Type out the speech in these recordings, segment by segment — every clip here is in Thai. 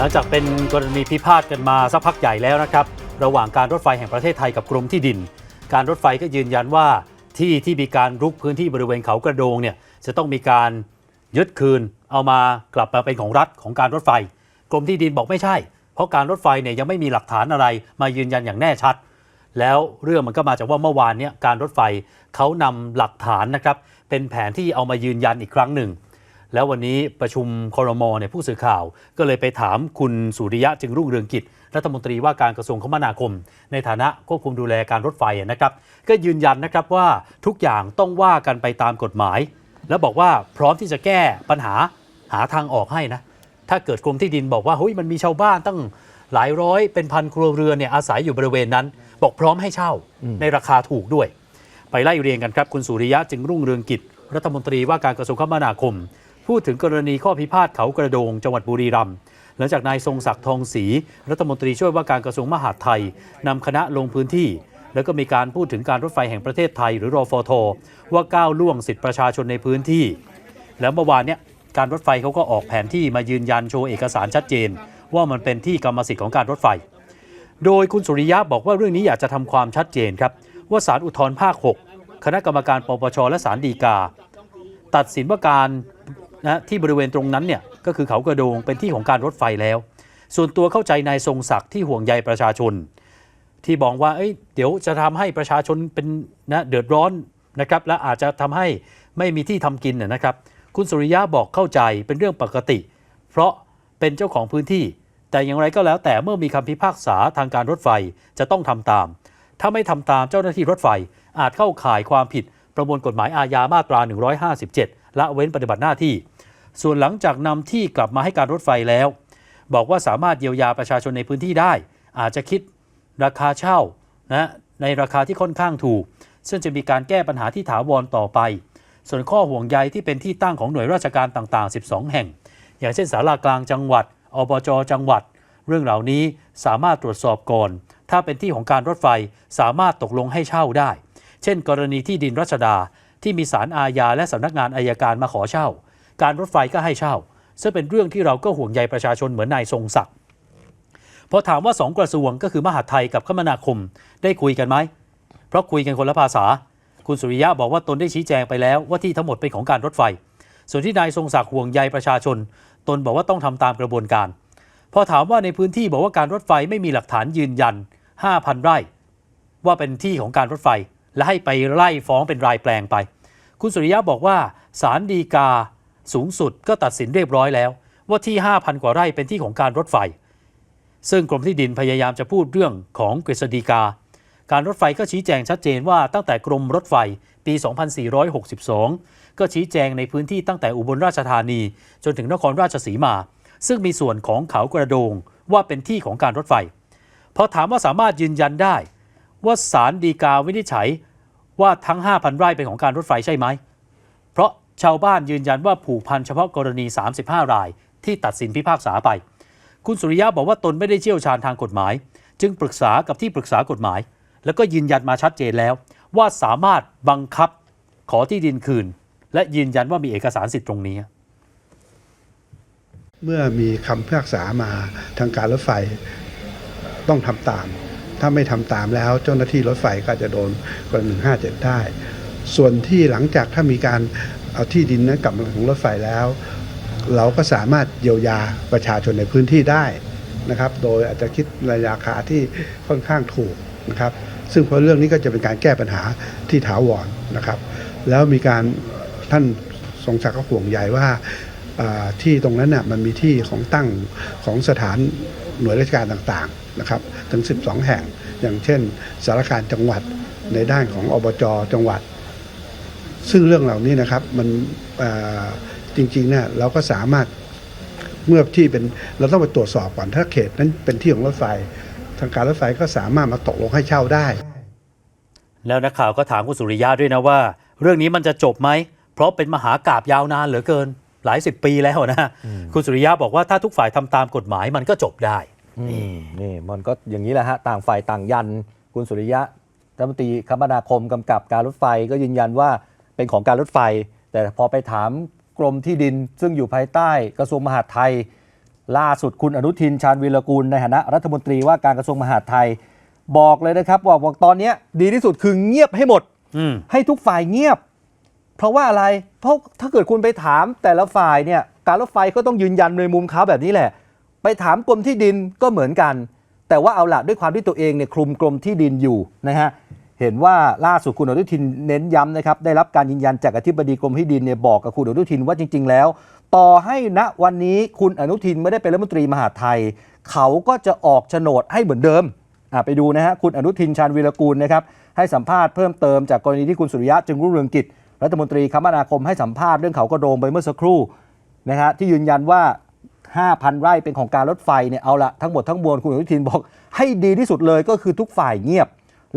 หลังจากเป็นกรณีพิพาทกันมาสักพักใหญ่แล้วนะครับ ระหว่างการรถไฟแห่งประเทศไทยกับกรมที่ดิน การรถไฟก็ยืนยันว่าที่ที่มีการรุกพื้นที่บริเวณเขากระโดงเนี่ยจะต้องมีการยึดคืนเอามากลับมาเป็นของรัฐของการรถไฟ กรมที่ดินบอกไม่ใช่ เพราะการรถไฟเนี่ยยังไม่มีหลักฐานอะไรมายืนยันอย่างแน่ชัด แล้วเรื่องมันก็มาจากว่าเมื่อวานเนี่ยการรถไฟเขานำหลักฐานนะครับเป็นแผนที่เอามายืนยันอีกครั้งหนึ่ง แล้ววันนี้ประชุมครมเนี่ยผู้สื่อข่าว ก็เลยไปถามคุณสุริยะจึงรุ่งเรืองกิจ รัฐมนตรีว่าการกระทรวงคมนาคม ในฐานะควบคุมดูแลการรถไฟนะครับ ก็ยืนยันนะครับว่าทุกอย่างต้องว่ากันไปตามกฎหมาย แล้วบอกว่าพร้อมที่จะแก้ปัญหาหาทางออกให้นะ ถ้าเกิดกรมที่ดินบอกว่าเฮ้ยมันมีชาวบ้านตั้งหลายร้อยเป็นพันครัวเรือนเนี่ยอาศัยอยู่บริเวณนั้น บอกพร้อมให้เช่าในราคาถูกด้วย ไปไล่เรียงกันครับคุณสุริยะจึงรุ่งเรืองกิจ รัฐมนตรีว่าการกระทรวงคมนาคม พูดถึงกรณีข้อพิพาทเขากระโดงจังหวัดบุรีรัมย์หลังจากนายทรงศักดิ์ทองศรีรัฐมนตรีช่วยว่าการกระทรวงมหาดไทยนำคณะลงพื้นที่ แล้วก็มีการพูดถึงการรถไฟแห่งประเทศไทยหรือรอฟทว่าก้าวล่วงสิทธิประชาชนในพื้นที่ แล้วเมื่อวานเนี่ยการรถไฟเขาก็ออกแผนที่มายืนยันโชว์เอกสารชัดเจน ว่ามันเป็นที่กรรมสิทธิ์ของการรถไฟ โดยคุณสุริยะบอกว่าเรื่องนี้อยากจะทำความชัดเจนครับ ว่าศาลอุทธรภาค 6 คณะกรรมการปปชและศาลฎีกา ตัดสินว่าการ นะที่บริเวณตรงนั้นเนี่ยก็คือเขากระโดงเป็นที่ของการรถไฟแล้ว ส่วนตัวเข้าใจนายทรงศักดิ์ที่ห่วงใยประชาชน ที่บอกว่าเอ้ยเดี๋ยวจะทำให้ประชาชนเป็นนะเดือดร้อนนะครับและอาจจะทำให้ไม่มีที่ทำกินนะครับ คุณสุริยะบอกเข้าใจเป็นเรื่องปกติ เพราะเป็นเจ้าของพื้นที่ แต่อย่างไรก็แล้วแต่เมื่อมีคำพิพากษาทางการรถไฟจะต้องทำตาม ถ้าไม่ทำตามเจ้าหน้าที่รถไฟอาจเข้าข่ายความผิดประมวลกฎหมายอาญามาตรา 157 ละเว้นปฏิบัติหน้าที่ ส่วนหลังจากนำที่กลับมาให้การรถไฟแล้ว บอกว่าสามารถเยียวยาประชาชนในพื้นที่ได้ อาจจะคิดราคาเช่านะในราคาที่ค่อนข้างถูก ซึ่งจะมีการแก้ปัญหาที่ถาวรต่อไป ส่วนข้อห่วงใยที่เป็นที่ตั้งของหน่วยราชการต่าง ๆ 12 แห่ง อย่างเช่นศาลากลางจังหวัดอบจจังหวัด เรื่องเหล่านี้สามารถตรวจสอบก่อน ถ้าเป็นที่ของการรถไฟสามารถตกลงให้เช่าได้ เช่น กรณีที่ดินรัชดา ที่มีศาลอาญาและสำนักงานอายการมาขอเช่า การรถไฟก็ให้เช่า ซึ่งเป็นเรื่องที่เราก็ห่วงใยประชาชนเหมือนนายทรงศักดิ์พอถามว่าสองกระทรวงก็คือมหาดไทยกับคมนาคมได้คุยกันไหม เพราะคุยกันคนละภาษา คุณสุริยะบอกว่าตนได้ชี้แจงไปแล้วว่าที่ทั้งหมดเป็นของการรถไฟ ส่วนที่นายทรงศักดิ์ห่วงใยประชาชน ตนบอกว่าต้องทำตามกระบวนการ พอถามว่าในพื้นที่บอกว่าการรถไฟไม่มีหลักฐานยืนยัน 5,000 ไร่ ว่าเป็นที่ของการรถไฟ และให้ไปไล่ฟ้องเป็นรายแปลงไป คุณสุริยะบอกว่าศาลฎีกาสูงสุดก็ตัดสินเรียบร้อยแล้ว ว่าที่ 5,000 กว่าไร่เป็นที่ของการรถไฟ ซึ่งกรมที่ดินพยายามจะพูดเรื่องของกฤษฎีกา การรถไฟก็ชี้แจงชัดเจนว่าตั้งแต่กรมรถไฟปี 2462 ก็ชี้แจงในพื้นที่ตั้งแต่อุบลราชธานี จนถึงนครราชสีมา ซึ่งมีส่วนของเขากระโดงว่าเป็นที่ของการรถไฟพอถามว่าสามารถยืนยันได้ ว่าศาลฎีกาวินิจฉัย ว่าทั้ง 5,000 ไร่เป็นของการรถไฟใช่ไหม เพราะชาวบ้านยืนยันว่าผูกพันเฉพาะกรณี 35 ราย ที่ตัดสินพิพากษาไป คุณสุริยะบอกว่าตนไม่ได้เชี่ยวชาญทางกฎหมาย จึงปรึกษากับที่ปรึกษากฎหมาย แล้วก็ยืนยันมาชัดเจนแล้ว ว่าสามารถบังคับขอที่ดินคืน และยืนยันว่ามีเอกสารสิทธิ์ตรงนี้เมื่อมีคำพิพากษามาทางการรถไฟต้องทำตาม ถ้าไม่ทำตามแล้วเจ้าหน้าที่รถไฟก็จะโดนกรณี157 ได้ ส่วนที่หลังจากถ้ามีการเอาที่ดินนั้นกลับมาของรถไฟแล้ว เราก็สามารถเยียวยาประชาชนในพื้นที่ได้นะครับ โดยอาจจะคิดราคาที่ค่อนข้างถูกนะครับ ซึ่งเพราะเรื่องนี้ก็จะเป็นการแก้ปัญหาที่ถาวรนะครับ แล้วมีการท่านทรงศักดิ์ก็ห่วงใยว่าอ่า ที่ตรงนั้นน่ะมันมีที่ของตั้งของสถานหน่วยราชการต่างๆนะครับถึง 12 แห่ง อย่างเช่น สารการจังหวัดในด้านของอบจจังหวัด ซึ่งเรื่องเหล่านี้นะครับมันจริงๆเนี่ยเราก็สามารถเมื่อที่เป็นเราต้องไปตรวจสอบก่อนถ้าเขตนั้นเป็นที่ของรถไฟ ทางการรถไฟก็สามารถมาตกลงให้เช่าได้ แล้วนักข่าวก็ถามคุณสุริยะด้วยนะว่า เรื่องนี้มันจะจบไหมเพราะเป็นมหากาบยาวนานเหลือเกิน หลายสิบปีแล้วนะ คุณสุริยะบอกว่าถ้าทุกฝ่ายทำตามกฎหมายมันก็จบได้นี่นี่มันก็อย่างนี้แหละฮะต่างฝ่ายต่างยัน คุณสุริยะรัฐมนตรีคมนาคมกำกับการรถไฟก็ยืนยันว่าเป็นของการรถไฟ แต่พอไปถามกรมที่ดิน ซึ่งอยู่ภายใต้กระทรวงมหาดไทย ล่าสุดคุณอนุทินชาญวีรกูลในฐานะรัฐมนตรีว่าการกระทรวงมหาดไทย บอกเลยนะครับว่าบอกตอนเนี้ยดีที่สุดคือเงียบให้หมดอืมให้ทุกฝ่ายเงียบ เพราะว่าอะไร เพราะถ้าเกิดคุณไปถามแต่ละฝ่ายเนี่ยการรถไฟก็ต้องยืนยันในมุมเขาแบบนี้แหละ ไปถามกรมที่ดินก็เหมือนกัน แต่ว่าเอาละด้วยความที่ตัวเองเนี่ยคลุมกรมที่ดินอยู่นะฮะเห็นว่าล่าสุดคุณอนุทินเน้นย้ำนะครับได้รับการยืนยันจากอธิบดีกรมที่ดินเนี่ยบอกกับคุณอนุทินว่าจริง ๆ แล้ว ต่อให้ณวันนี้คุณอนุทินไม่ได้เป็นรัฐมนตรีมหาไทย เขาก็จะออกโฉนดให้เหมือนเดิมไปดูนะฮะคุณอนุทินชาญวีรกูลนะครับให้สัมภาษณ์เพิ่มเติมจากกรณีที่คุณสุริยะจึงรุ่งเรืองกิจ รัฐมนตรีคมนาคมให้สัมภาษณ์เรื่องเขากระโดงไปเมื่อสักครู่นะฮะที่ยืนยันว่า 5,000 ไร่เป็นของการรถไฟเนี่ยเอาละทั้งหมดทั้งมวลคุณอนุทินบอก ให้ดีที่สุดเลยก็คือทุกฝ่ายเงียบ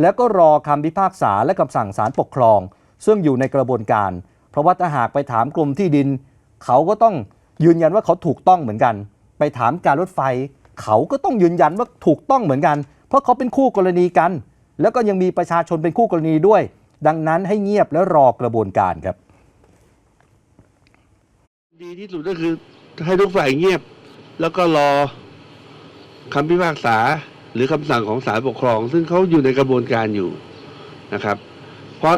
แล้วก็รอคำพิพากษาและคำสั่งศาลปกครอง ซึ่งอยู่ในกระบวนการ เพราะว่าถ้าหากไปถามกรมที่ดิน เขาก็ต้องยืนยันว่าเขาถูกต้องเหมือนกัน ไปถามการรถไฟ เขาก็ต้องยืนยันว่าถูกต้องเหมือนกัน เพราะเขาเป็นคู่กรณีกัน แล้วก็ยังมีประชาชนเป็นคู่กรณีด้วย ดังนั้นให้เงียบและรอกระบวนการครับ ดีที่สุดก็คือให้ทุกฝ่ายเงียบ แล้วก็รอคำพิพากษาหรือคำสั่งของศาลปกครอง ซึ่งเขาอยู่ในกระบวนการอยู่นะครับ เพราะ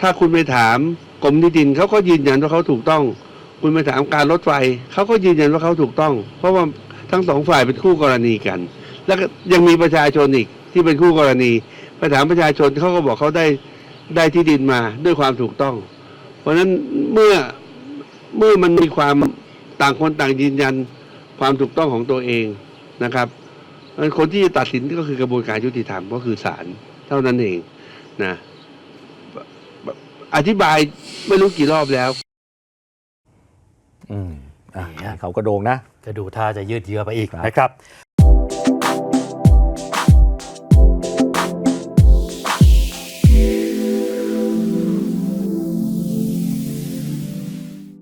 ถ้าคุณไปถามกรมที่ดินเขาก็ยืนยันว่าเขาถูกต้อง คุณไปถามการรถไฟเขาก็ยืนยันว่าเขาถูกต้อง เพราะว่าทั้งสองฝ่ายเป็นคู่กรณีกัน แล้วก็ยังมีประชาชนอีกที่เป็นคู่กรณีไปถามประชาชนเขาก็บอกเขาได้ ได้ที่ดินมาด้วยความถูกต้อง เพราะฉะนั้นเมื่อเมื่อมันมีความต่างคนต่างยืนยันความถูกต้องของตัวเองนะครับงั้นคนที่จะตัดสินก็คือกระบวนการยุติธรรมก็คือศาลเท่านั้นเองนะอธิบายไม่รู้กี่รอบแล้ว อืมอะนี่ฮะเขากระโดงนะก็ดูท่าจะยืดเยื้อไปอีกครับนะครับ